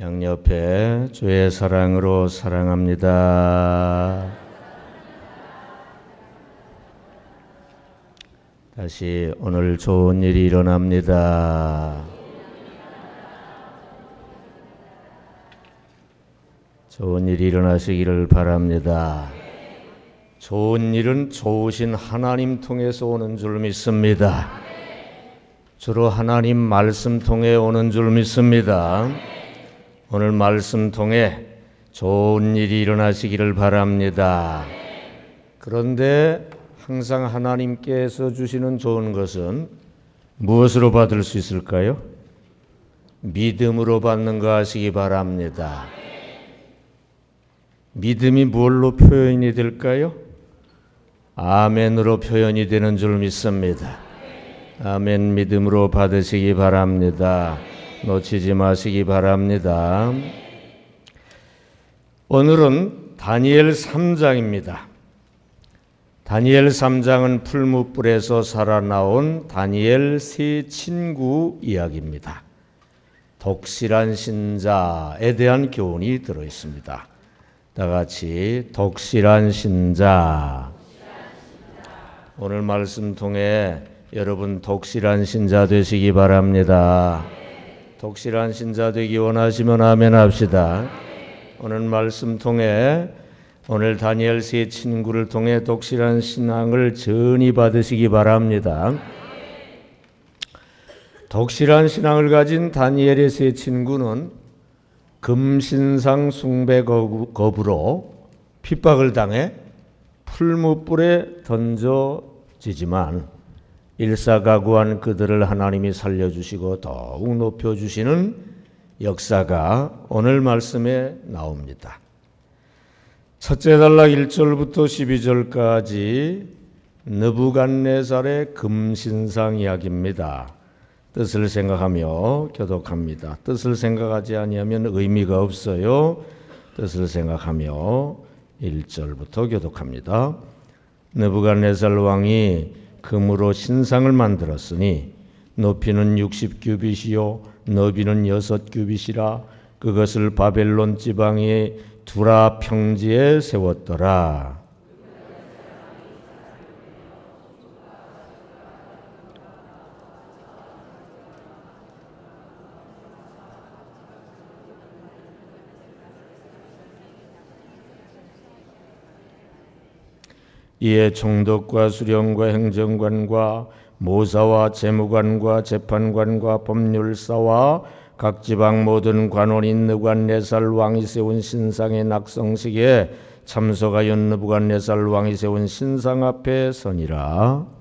양옆에 주의 사랑으로 사랑합니다. 다시 오늘 좋은 일이 일어납니다. 좋은 일이 일어나시기를 바랍니다. 좋은 일은 좋으신 하나님 통해서 오는 줄 믿습니다. 주로 하나님 말씀 통해 오는 줄 믿습니다. 오늘 말씀 통해 좋은 일이 일어나시기를 바랍니다. 그런데 항상 하나님께서 주시는 좋은 것은 무엇으로 받을 수 있을까요? 믿음으로 받는 거 하시기 바랍니다. 믿음이 무엇로 표현이 될까요? 아멘으로 표현이 되는 줄 믿습니다. 아멘 믿음으로 받으시기 바랍니다. 놓치지 마시기 바랍니다. 오늘은 다니엘 3장입니다. 다니엘 3장은 풀무불에서 살아나온 다니엘 세 친구 이야기입니다. 독실한 신자에 대한 교훈이 들어 있습니다. 다 같이 독실한 신자. 오늘 말씀 통해 여러분 독실한 신자 되시기 바랍니다. 독실한 신자 되기 원하시면 아멘 합시다. 오늘 말씀 통해 오늘 다니엘 세 친구를 통해 독실한 신앙을 전이 받으시기 바랍니다. 독실한 신앙을 가진 다니엘의 세 친구는 금신상 숭배 거부로 핍박을 당해 풀무불에 던져지지만 일사가구한 그들을 하나님이 살려주시고 더욱 높여주시는 역사가 오늘 말씀에 나옵니다. 첫째 단락 1절부터 12절까지 느부갓네살의 금신상 이야기입니다. 뜻을 생각하며 교독합니다. 뜻을 생각하지 아니하면 의미가 없어요. 뜻을 생각하며 1절부터 교독합니다. 느부갓네살 왕이 금으로 신상을 만들었으니 높이는 60규빗이요 너비는 6규빗이라 그것을 바벨론 지방의 두라 평지에 세웠더라. 이에 총독과 수령과 행정관과 모사와 재무관과 재판관과 법률사와 각 지방 모든 관원이 느부갓네살 왕이 세운 신상의 낙성식에 참석하여 느부갓네살 왕이 세운 신상 앞에 서니라.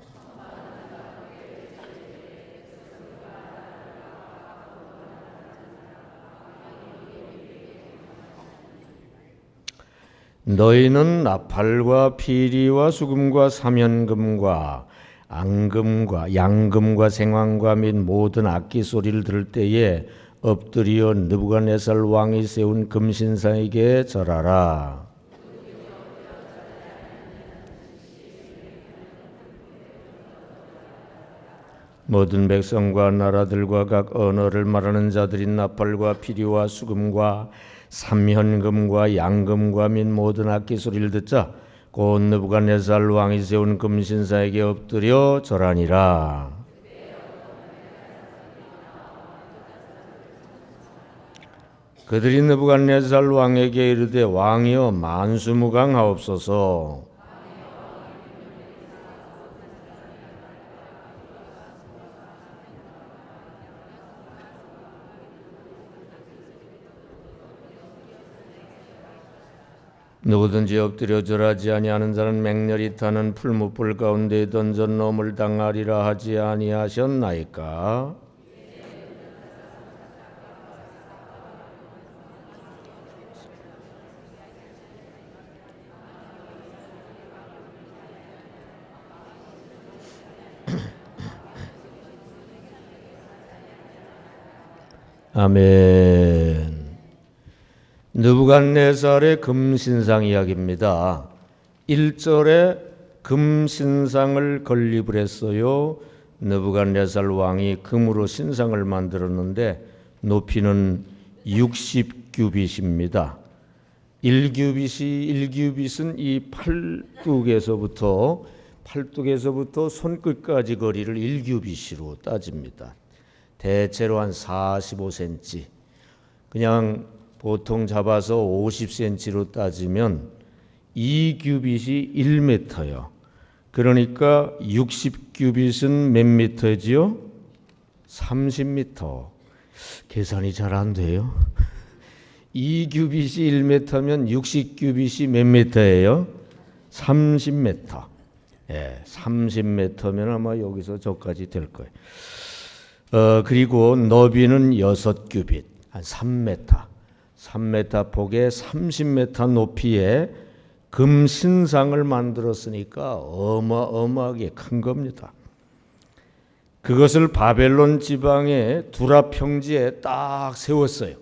너희는 나팔과 피리와 수금과 사면금과 앙금과 양금과 생황과 및 모든 악기 소리를 들을 때에 엎드려 느부갓네살 왕이 세운 금신상에게 절하라. 모든 백성과 나라들과 각 언어를 말하는 자들이 나팔과 피리와 수금과 삼현금과 양금과 및 모든 악기 소리를 듣자 곧 느부갓네살 왕이 세운 금신사에게 엎드려 절하니라. 그들이 느부갓네살 왕에게 이르되 왕이여 만수무강하옵소서. 누구든지 엎드려 절하지 아니하는 자는 맹렬히 타는 풀무불 가운데 던져 넘을 당하리라 하지 아니하셨나이까? 아멘. 느부갓네살의 금신상 이야기입니다. 1절에 금신상을 건립을 했어요. 느부갓네살 왕이 금으로 신상을 만들었는데 높이는 60규빗입니다. 1규빗이 1규빗은 이 팔뚝에서부터 팔뚝에서부터 손끝까지 거리를 1규빗으로 따집니다. 대체로 한 45cm. 그냥 보통 잡아서 50cm로 따지면 2규빗이 1m요. 그러니까 60규빗은 몇 미터지요? 30m. 계산이 잘 안 돼요. 2규빗이 1m면 60규빗이 몇 미터예요? 30m. 예, 30m면 아마 여기서 저까지 될 거예요. 어, 그리고 너비는 6규빗, 한 3m. 3m 폭에 30m 높이에 금 신상을 만들었으니까 어마어마하게 큰 겁니다. 그것을 바벨론 지방의 두라 평지에 딱 세웠어요.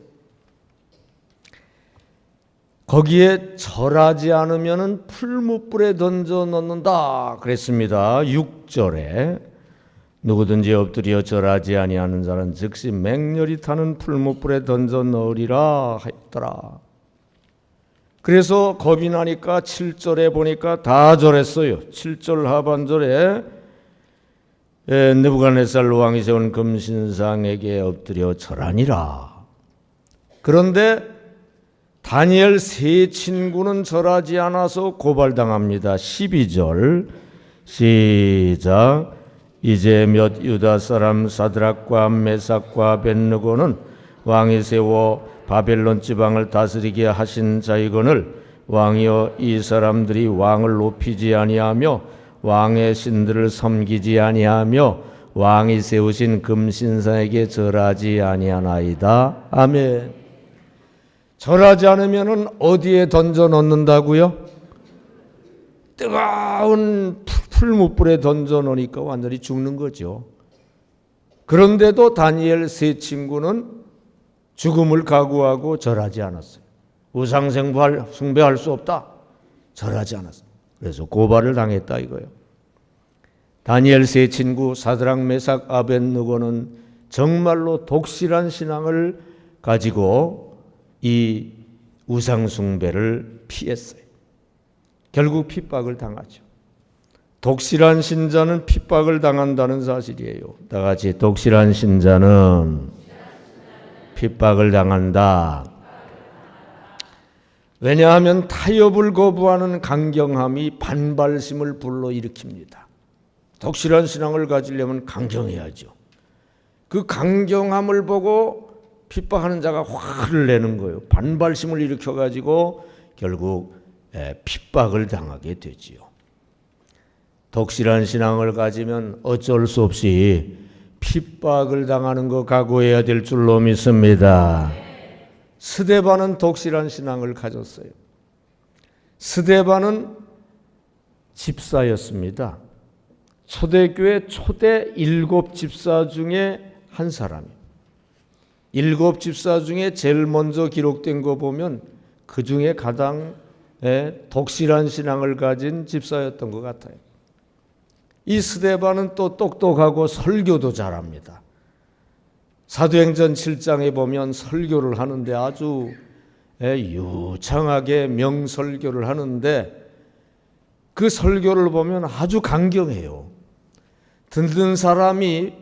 거기에 절하지 않으면은 풀무불에 던져 넣는다 그랬습니다. 6절에 누구든지 엎드려 절하지 아니하는 자는 즉시 맹렬히 타는 풀무불에 던져 넣으리라 했더라. 그래서 겁이 나니까 7절에 보니까 다 절했어요. 7절 하반절에 예, 느부갓네살 왕이 세운 금신상에게 엎드려 절하니라. 그런데 다니엘 세 친구는 절하지 않아서 고발당합니다. 12절 시작 이제 몇 유다 사람 사드락과 메삭과 벤느고는 왕이 세워 바벨론 지방을 다스리게 하신 자이거늘 왕이여 이 사람들이 왕을 높이지 아니하며 왕의 신들을 섬기지 아니하며 왕이 세우신 금신상에게 절하지 아니하나이다. 아멘. 절하지 않으면은 어디에 던져 넣는다고요? 뜨거운 풀무불에 던져 놓으니까 완전히 죽는 거죠. 그런데도 다니엘 세 친구는 죽음을 각오하고 절하지 않았어요. 우상 숭배할, 수 없다. 절하지 않았어요. 그래서 고발을 당했다 이거예요. 다니엘 세 친구 사드랑 메삭 아벤느고는 정말로 독실한 신앙을 가지고 이 우상 숭배를 피했어요. 결국 핍박을 당하죠. 독실한 신자는 핍박을 당한다는 사실이에요. 다 같이 독실한 신자는 핍박을 당한다. 왜냐하면 타협을 거부하는 강경함이 반발심을 불러일으킵니다. 독실한 신앙을 가지려면 강경해야죠. 그 강경함을 보고 핍박하는 자가 화를 내는 거예요. 반발심을 일으켜 가지고 결국 핍박을 당하게 되지요. 독실한 신앙을 가지면 어쩔 수 없이 핍박을 당하는 거 각오해야 될 줄로 믿습니다. 스데반은 독실한 신앙을 가졌어요. 스데반은 집사였습니다. 초대교회 초대 일곱 집사 중에 한 사람이에요. 일곱 집사 중에 제일 먼저 기록된 거 보면 그 중에 가장 독실한 신앙을 가진 집사였던 것 같아요. 이 스데반은 또 똑똑하고 설교도 잘합니다. 사도행전 7장에 보면 설교를 하는데 아주 유창하게 명설교를 하는데 그 설교를 보면 아주 강경해요. 듣는 사람이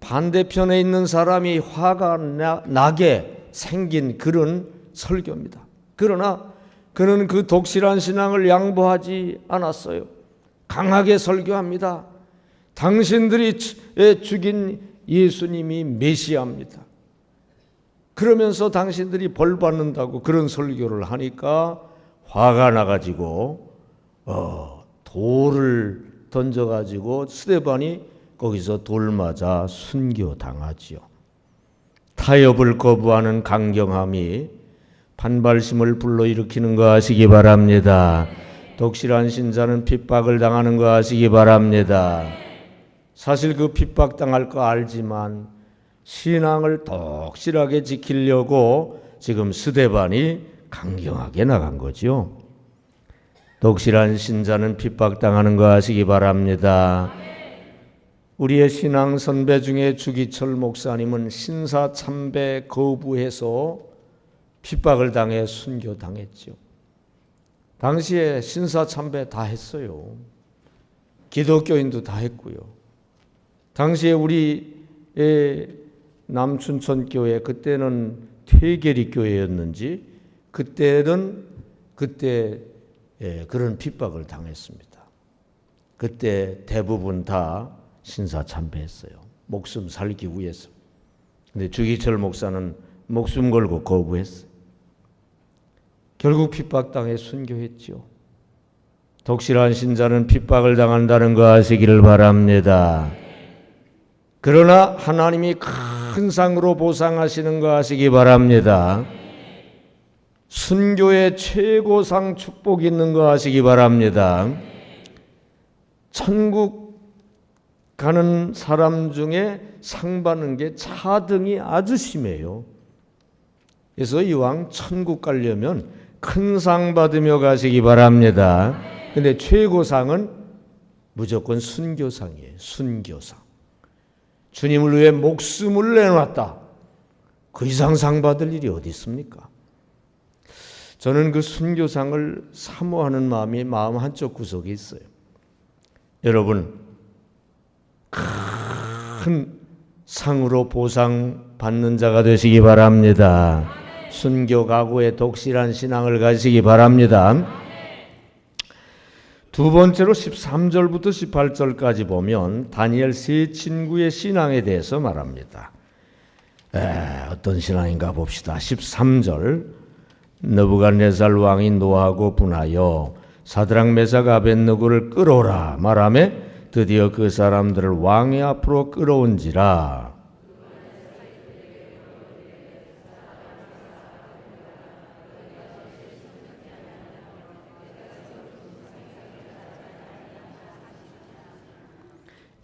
반대편에 있는 사람이 화가 나, 게 생긴 그런 설교입니다. 그러나 그는 그 독실한 신앙을 양보하지 않았어요. 강하게 설교합니다. 당신들이 죽인 예수님이 메시아입니다. 그러면서 당신들이 벌 받는다고 그런 설교를 하니까 화가 나가지고 어, 돌을 던져가지고 스데반이 거기서 돌 맞아 순교 당하지요. 타협을 거부하는 강경함이 반발심을 불러일으키는 거 아시기 바랍니다. 독실한 신자는 핍박을 당하는 거 아시기 바랍니다. 사실 그 핍박 당할 거 알지만 신앙을 독실하게 지키려고 지금 스데반이 강경하게 나간 거죠. 독실한 신자는 핍박 당하는 거 아시기 바랍니다. 우리의 신앙 선배 중에 주기철 목사님은 신사 참배 거부해서 핍박을 당해 순교당했죠. 당시에 신사 참배 다 했어요. 기독교인도 다 했고요. 당시에 우리의 남춘천 교회 그때는 퇴계리 교회였는지 그때는 그때 예, 그런 핍박을 당했습니다. 그때 대부분 다 신사 참배했어요. 목숨 살기 위해서. 근데 주기철 목사는 목숨 걸고 거부했어요. 결국 핍박당해 순교했죠. 독실한 신자는 핍박을 당한다는 거 아시기를 바랍니다. 그러나 하나님이 큰 상으로 보상하시는 거 아시기 바랍니다. 순교의 최고상 축복 있는 거 아시기 바랍니다. 천국 가는 사람 중에 상 받는 게 차등이 아주 심해요. 그래서 이왕 천국 가려면 큰 상 받으며 가시기 바랍니다. 근데 최고상은 무조건 순교상이에요. 순교상. 주님을 위해 목숨을 내놨다. 그 이상 상 받을 일이 어디 있습니까? 저는 그 순교상을 사모하는 마음이 마음 한쪽 구석에 있어요. 여러분 큰 상으로 보상 받는 자가 되시기 바랍니다. 순교 가구의 독실한 신앙을 가지기 바랍니다. 두 번째로 13절부터 18절까지 보면 다니엘 세 친구의 신앙에 대해서 말합니다. 에, 어떤 신앙인가 봅시다. 13절 너부갓네살 왕이 노하고 분하여 사드랑 메삭 아벤느고를 끌어오라 말하매 드디어 그 사람들을 왕의 앞으로 끌어온지라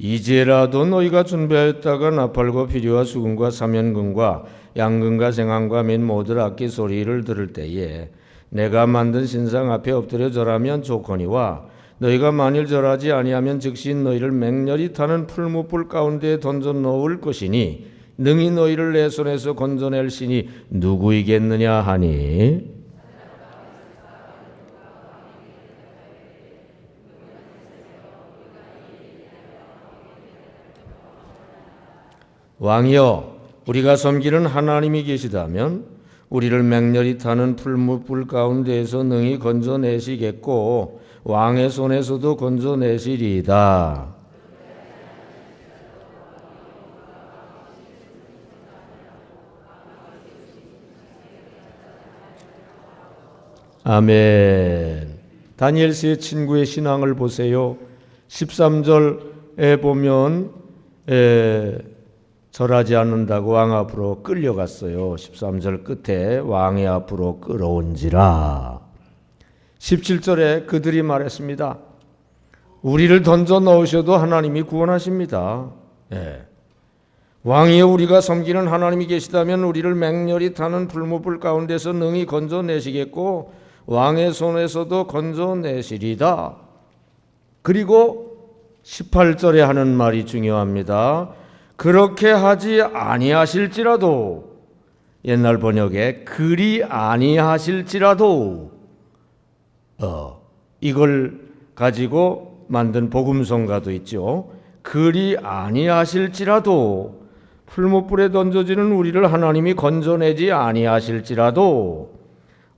이제라도 너희가 준비하였다가 나팔과 피리와 수금과 사면금과 양금과 생황과 및 모든 악기 소리를 들을 때에 내가 만든 신상 앞에 엎드려 절하면 좋거니와 너희가 만일 절하지 아니하면 즉시 너희를 맹렬히 타는 풀무불 가운데에 던져 놓을 것이니 능히 너희를 내 손에서 건져낼 신이 누구이겠느냐 하니 왕이여 우리가 섬기는 하나님이 계시다면 우리를 맹렬히 타는 풀무불 가운데에서 능히 건져내시겠고 왕의 손에서도 건져내시리이다. 아멘. 다니엘스의 친구의 신앙을 보세요. 13절에 보면 에, 절하지 않는다고 왕 앞으로 끌려갔어요. 13절 끝에 왕의 앞으로 끌어온지라. 17절에 그들이 말했습니다. 우리를 던져 넣으셔도 하나님이 구원하십니다. 예. 왕이여 우리가 섬기는 하나님이 계시다면 우리를 맹렬히 타는 불무불 가운데서 능히 건져내시겠고 왕의 손에서도 건져내시리다. 그리고 18절에 하는 말이 중요합니다. 그렇게 하지 아니하실지라도 옛날 번역에 그리 아니하실지라도 어 이걸 가지고 만든 복음성가도 있죠. 그리 아니하실지라도 풀무불에 던져지는 우리를 하나님이 건져내지 아니하실지라도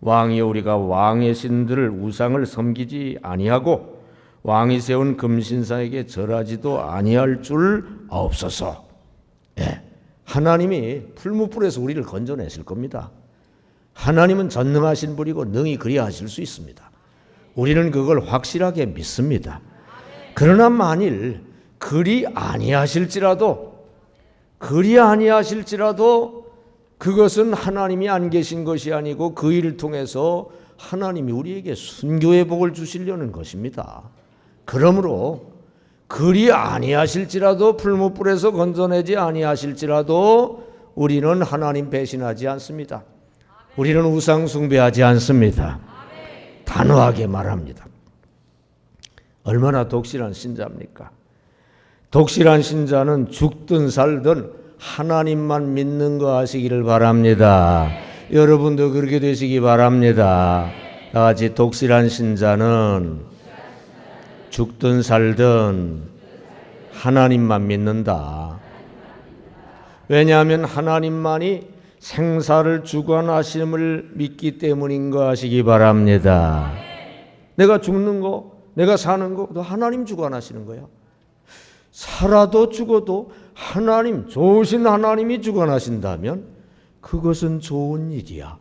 왕이 우리가 왕의 신들을 우상을 섬기지 아니하고 왕이 세운 금신사에게 절하지도 아니할 줄 없어서 예, 하나님이 풀무불에서 우리를 건져내실 겁니다. 하나님은 전능하신 분이고 능히 그리하실 수 있습니다. 우리는 그걸 확실하게 믿습니다. 그러나 만일 그리 아니하실지라도 그리 아니하실지라도 그것은 하나님이 안 계신 것이 아니고 그 일을 통해서 하나님이 우리에게 순교의 복을 주시려는 것입니다. 그러므로 그리 아니하실지라도 풀무불에서 건져내지 아니하실지라도 우리는 하나님 배신하지 않습니다. 우리는 우상 숭배하지 않습니다. 단호하게 말합니다. 얼마나 독실한 신자입니까? 독실한 신자는 죽든 살든 하나님만 믿는 거 아시기를 바랍니다. 여러분도 그렇게 되시기 바랍니다. 다 같이 독실한 신자는 죽든 살든 하나님만 믿는다. 왜냐하면 하나님만이 생사를 주관하심을 믿기 때문인 거 아시기 바랍니다. 내가 죽는 거, 내가 사는 거도 하나님 주관하시는 거야. 살아도 죽어도 하나님, 좋으신 하나님이 주관하신다면 그것은 좋은 일이야.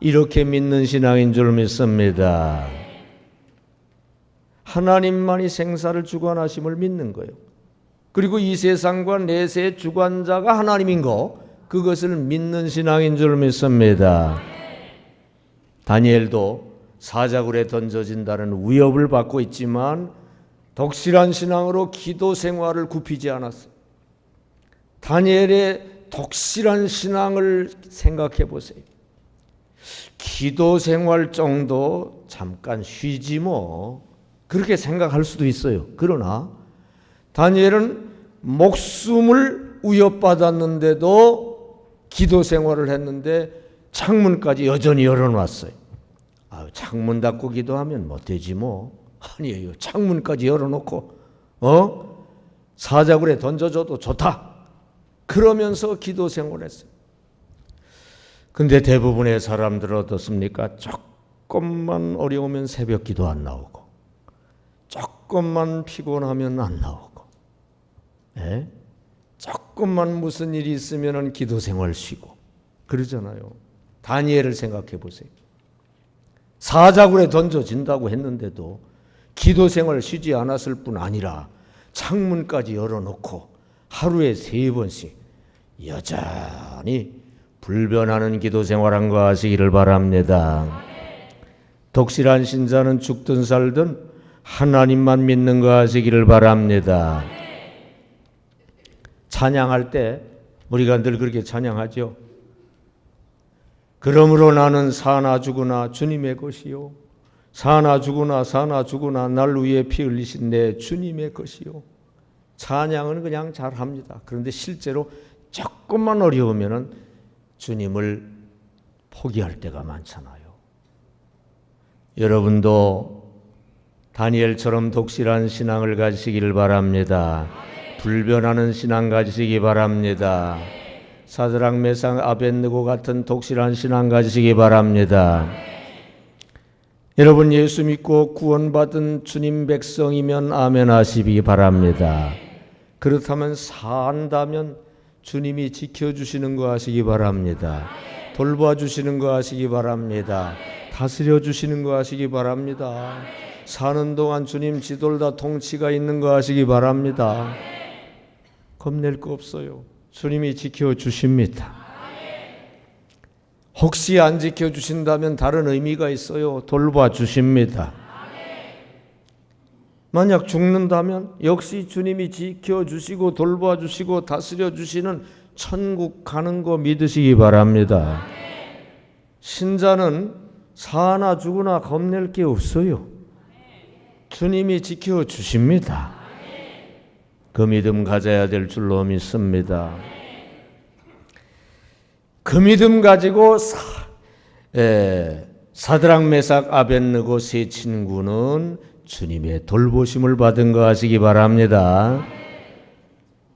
이렇게 믿는 신앙인 줄 믿습니다. 하나님만이 생사를 주관하심을 믿는 거예요. 그리고 이 세상과 내세의 주관자가 하나님인 거, 그것을 믿는 신앙인 줄 믿습니다. 다니엘도 사자굴에 던져진다는 위협을 받고 있지만 독실한 신앙으로 기도 생활을 굽히지 않았어요. 다니엘의 독실한 신앙을 생각해 보세요. 기도 생활 정도 잠깐 쉬지 뭐 그렇게 생각할 수도 있어요. 그러나 다니엘은 목숨을 위협받았는데도 기도 생활을 했는데 창문까지 여전히 열어놨어요. 아, 창문 닫고 기도하면 못 되지 뭐. 아니에요. 창문까지 열어놓고 어 사자굴에 던져줘도 좋다. 그러면서 기도 생활했어요. 근데 대부분의 사람들은 어떻습니까? 조금만 어려우면 새벽 기도 안 나오고, 조금만 피곤하면 안 나오고, 예? 조금만 무슨 일이 있으면 기도 생활 쉬고, 그러잖아요. 다니엘을 생각해 보세요. 사자굴에 던져진다고 했는데도 기도 생활 쉬지 않았을 뿐 아니라 창문까지 열어놓고 하루에 세 번씩 여전히 불변하는 기도 생활한 거 아시기를 바랍니다. 독실한 신자는 죽든 살든 하나님만 믿는 거 아시기를 바랍니다. 찬양할 때 우리가 늘 그렇게 찬양하죠. 그러므로 나는 사나 죽으나 주님의 것이요. 사나 죽으나 사나 죽으나 날 위해 피 흘리신 내 주님의 것이요. 찬양은 그냥 잘합니다. 그런데 실제로 조금만 어려우면은 주님을 포기할 때가 많잖아요. 여러분도 다니엘처럼 독실한 신앙을 가지시기를 바랍니다. 불변하는 신앙 가지시기 바랍니다. 사드랑 메상 아벤느고 같은 독실한 신앙 가지시기 바랍니다. 여러분 예수 믿고 구원받은 주님 백성이면 아멘 하시기 바랍니다. 그렇다면 산다면 주님이 지켜주시는 거 하시기 바랍니다. 돌봐주시는 거 하시기 바랍니다. 다스려 주시는 거 하시기 바랍니다. 사는 동안 주님 지돌다 통치가 있는 거 하시기 바랍니다. 겁낼 거 없어요. 주님이 지켜주십니다. 혹시 안 지켜주신다면 다른 의미가 있어요. 돌봐주십니다. 만약 죽는다면 역시 주님이 지켜주시고 돌봐주시고 다스려주시는 천국 가는 거 믿으시기 바랍니다. 신자는 사나 죽으나 겁낼 게 없어요. 주님이 지켜 주십니다. 그 믿음 가져야 될 줄로 믿습니다. 그 믿음 가지고 사, 에, 사드랑 메삭 아벤느고 세 친구는 주님의 돌보심을 받은 거 아시기 바랍니다.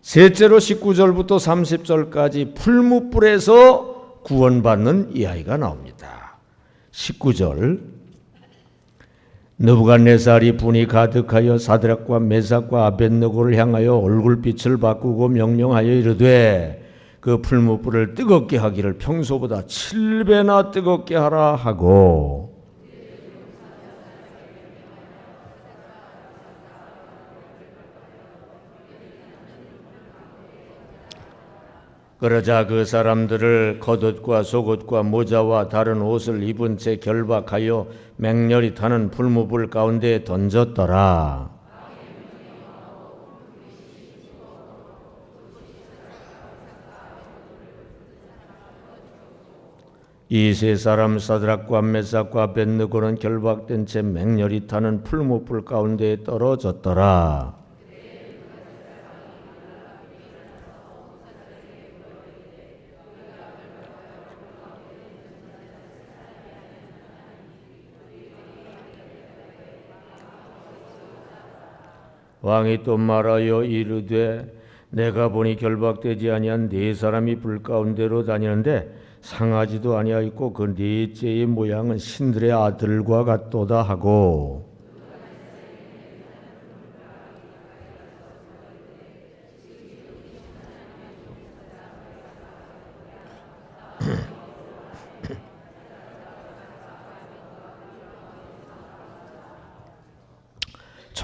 셋째로 19절부터 30절까지 풀무불에서 구원받는 이야기가 나옵니다. 19절 느부갓네살이 분이 가득하여 사드락과 메삭과 아벤느고를 향하여 얼굴빛을 바꾸고 명령하여 이르되 그 풀무불을 뜨겁게 하기를 평소보다 7배나 뜨겁게 하라 하고 그러자 그 사람들을 겉옷과 속옷과 모자와 다른 옷을 입은 채 결박하여 맹렬히 타는 불무불 가운데 던졌더라. 이 세 사람 사드락과 메삭과 벤느고는 결박된 채 맹렬히 타는 풀무불 가운데 떨어졌더라. 왕이 또 말하여 이르되 내가 보니 결박되지 아니한 네 사람이 불 가운데로 다니는데 상하지도 아니하였고 그 넷째의 모양은 신들의 아들과 같도다 하고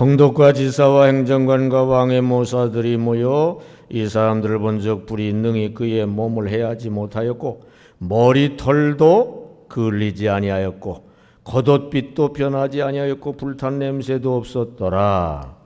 총독과 지사와 행정관과 왕의 모사들이 모여 이 사람들을 본적 불이 능히 그의 몸을 해하지 못하였고 머리털도 그을리지 아니하였고 겉옷빛도 변하지 아니하였고 불탄 냄새도 없었더라.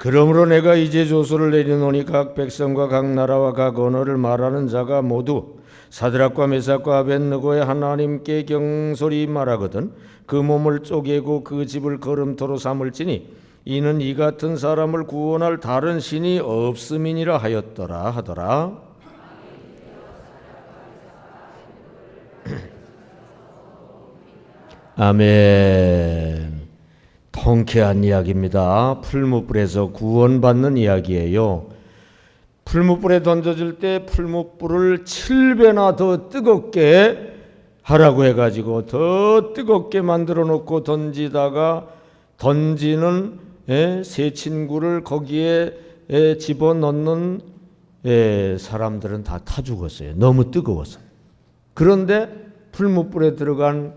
그러므로 내가 이제 조서를 내려놓으니 각 백성과 각 나라와 각 언어를 말하는 자가 모두 사드락과 메삭과 아벤느고의 하나님께 경솔히 말하거든 그 몸을 쪼개고 그 집을 걸음토로 삼을지니 이는 이 같은 사람을 구원할 다른 신이 없음이니라 하였더라 하더라 아멘. 통쾌한 이야기입니다. 풀무불에서 구원받는 이야기예요. 풀무불에 던져질 때 풀무불을 7배나 더 뜨겁게 하라고 해가지고 더 뜨겁게 만들어 놓고 던지다가 던지는 예, 새 친구를 거기에 예, 집어넣는 예, 사람들은 다 타 죽었어요. 너무 뜨거워서. 그런데 풀무불에 들어간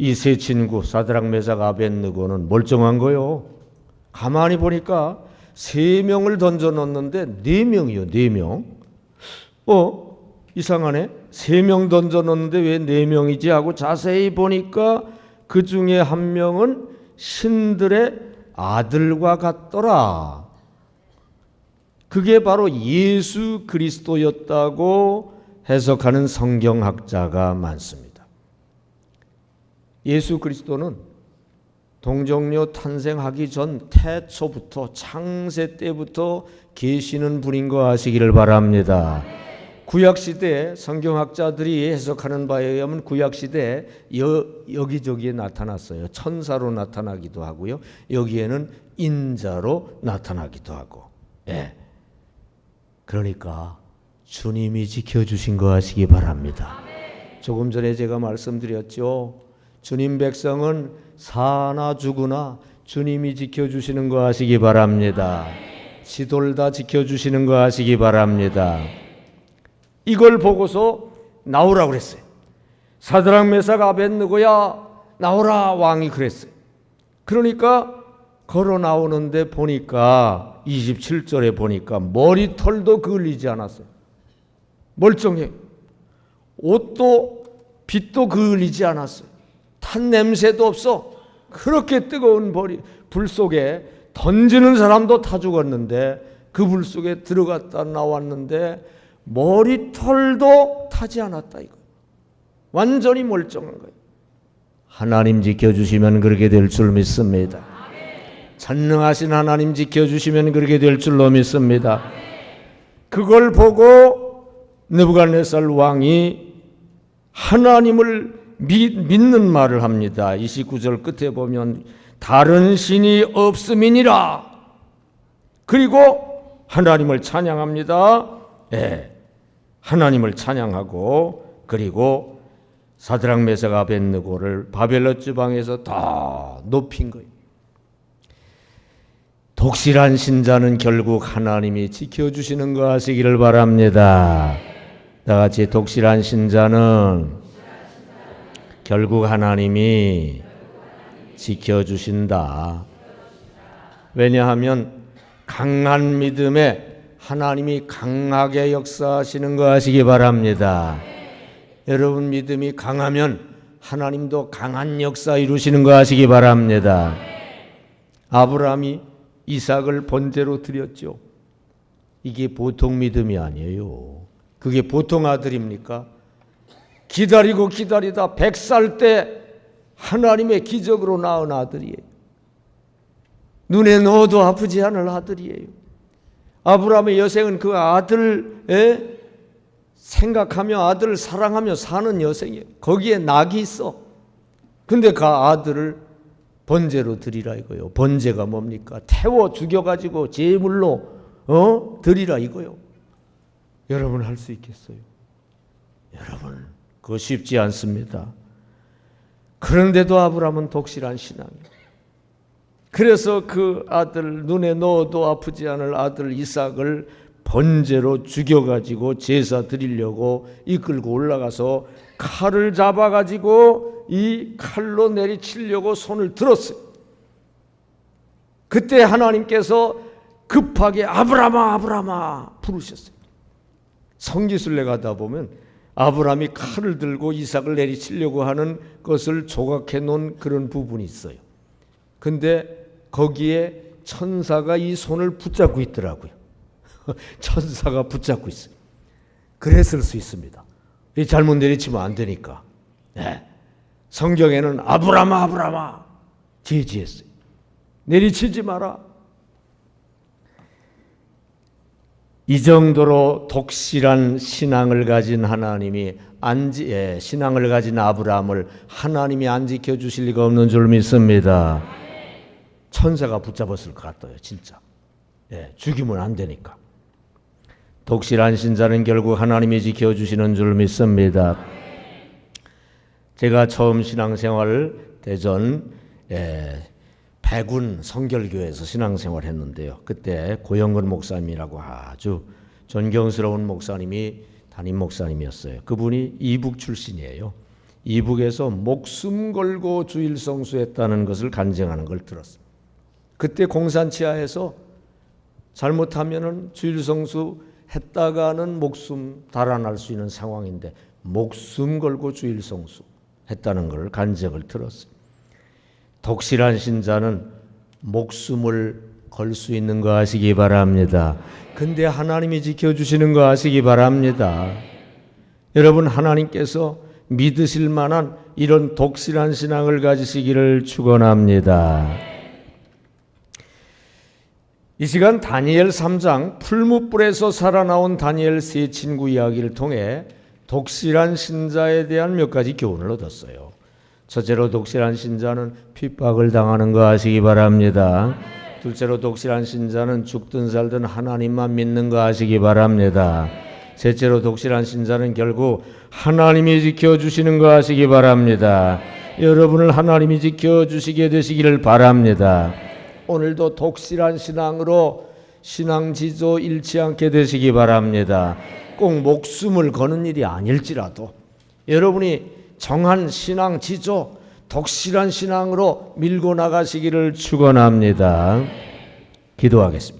이 세 친구 사드락 메삭 아벤느고는 멀쩡한 거요. 가만히 보니까 세 명을 던져 넣었는데 네 명이요, 네 명. 어 이상하네. 세 명 던져 넣었는데 왜 네 명이지 하고 자세히 보니까 그 중에 한 명은 신들의 아들과 같더라. 그게 바로 예수 그리스도였다고 해석하는 성경학자가 많습니다. 예수 그리스도는 동정녀 탄생하기 전 태초부터 창세 때부터 계시는 분인 거 아시기를 바랍니다. 구약 시대 성경학자들이 해석하는 바에 의하면 구약 시대 여, 여기저기에 나타났어요. 천사로 나타나기도 하고요. 여기에는 인자로 나타나기도 하고. 예. 그러니까 주님이 지켜 주신 거 아시기 바랍니다. 조금 전에 제가 말씀드렸죠. 주님 백성은 사나 죽으나 주님이 지켜주시는 거 아시기 바랍니다. 시돌다 지켜주시는 거 아시기 바랍니다. 이걸 보고서 나오라고 그랬어요. 사드랑 메삭 아벤느고야 나오라 왕이 그랬어요. 그러니까 걸어 나오는데 보니까 27절에 보니까 머리털도 그을리지 않았어요. 멀쩡해. 옷도 빛도 그을리지 않았어요. 탄 냄새도 없어. 그렇게 뜨거운 벌이 불 속에 던지는 사람도 타 죽었는데 그 불 속에 들어갔다 나왔는데 머리털도 타지 않았다 이거. 완전히 멀쩡한 거예요. 하나님 지켜주시면 그렇게 될 줄 믿습니다. 전능하신 하나님 지켜주시면 그렇게 될 줄로 믿습니다. 그걸 보고 느부갓네살 왕이 하나님을 믿, 믿는 말을 합니다. 29절 끝에 보면 다른 신이 없음이니라. 그리고 하나님을 찬양합니다. 예. 하나님을 찬양하고 그리고 사드랑 메삭 아벤느고를 바벨론 지방에서 다 높인 거예요. 독실한 신자는 결국 하나님이 지켜주시는 거 아시기를 바랍니다. 다 같이 독실한 신자는 결국 하나님이 지켜주신다. 왜냐하면 강한 믿음에 하나님이 강하게 역사하시는 거 아시기 바랍니다. 여러분 믿음이 강하면 하나님도 강한 역사 이루시는 거 아시기 바랍니다. 아브라함이 이삭을 번제로 드렸죠. 이게 보통 믿음이 아니에요. 그게 보통 아들입니까? 기다리고 기다리다 백살때 하나님의 기적으로 낳은 아들이에요. 눈에 넣어도 아프지 않을 아들이에요. 아브라함의 여생은 그 아들의 생각하며 아들을 사랑하며 사는 여생이에요. 거기에 낙이 있어. 근데 그 아들을 번제로 드리라 이거요. 번제가 뭡니까? 태워 죽여가지고 제물로 어 드리라 이거요. 여러분 할 수 있겠어요? 여러분 그거 쉽지 않습니다. 그런데도 아브라함은 독실한 신앙이에요. 그래서 그 아들 눈에 넣어도 아프지 않을 아들 이삭을 번제로 죽여가지고 제사 드리려고 이끌고 올라가서 칼을 잡아가지고 이 칼로 내리치려고 손을 들었어요. 그때 하나님께서 급하게 아브라마 아브라마 부르셨어요. 성기순례 가다 보면 아브라함이 칼을 들고 이삭을 내리치려고 하는 것을 조각해 놓은 그런 부분이 있어요. 근데 거기에 천사가 이 손을 붙잡고 있더라고요. 천사가 붙잡고 있어요. 그랬을 수 있습니다. 이 잘못 내리치면 안 되니까. 네. 성경에는 아브라마 아브라마 제지했어요. 내리치지 마라. 이 정도로 독실한 신앙을 가진 하나님이 안 지, 예, 신앙을 가진 아브라함을 하나님이 안 지켜 주실 리가 없는 줄 믿습니다. 천사가 붙잡았을 것 같아요, 진짜. 예, 죽이면 안 되니까. 독실한 신자는 결국 하나님이 지켜 주시는 줄 믿습니다. 제가 처음 신앙생활 대전 예, 백운 성결교회에서 신앙생활 했는데요. 그때 고영근 목사님이라고 아주 존경스러운 목사님이 담임 목사님이었어요. 그분이 이북 출신이에요. 이북에서 목숨 걸고 주일 성수했다는 것을 간증하는 걸 들었습니다. 그때 공산치하에서 잘못하면은 주일 성수 했다가는 목숨 달아날 수 있는 상황인데 목숨 걸고 주일 성수 했다는 걸 간증을 들었어요. 독실한 신자는 목숨을 걸 수 있는 거 아시기 바랍니다. 근데 하나님이 지켜주시는 거 아시기 바랍니다. 여러분, 하나님께서 믿으실 만한 이런 독실한 신앙을 가지시기를 축원합니다. 이 시간 다니엘 3장 풀무불에서 살아나온 다니엘 세 친구 이야기를 통해 독실한 신자에 대한 몇 가지 교훈을 얻었어요. 첫째로 독실한 신자는 핍박을 당하는 거 아시기 바랍니다. 둘째로 독실한 신자는 죽든 살든 하나님만 믿는 거 아시기 바랍니다. 셋째로 독실한 신자는 결국 하나님이 지켜주시는 거 아시기 바랍니다. 여러분을 하나님이 지켜주시게 되시기를 바랍니다. 오늘도 독실한 신앙으로 신앙 지조 잃지 않게 되시기 바랍니다. 꼭 목숨을 거는 일이 아닐지라도 여러분이 정한 신앙 지조, 독실한 신앙으로 밀고 나가시기를 축원합니다. 기도하겠습니다.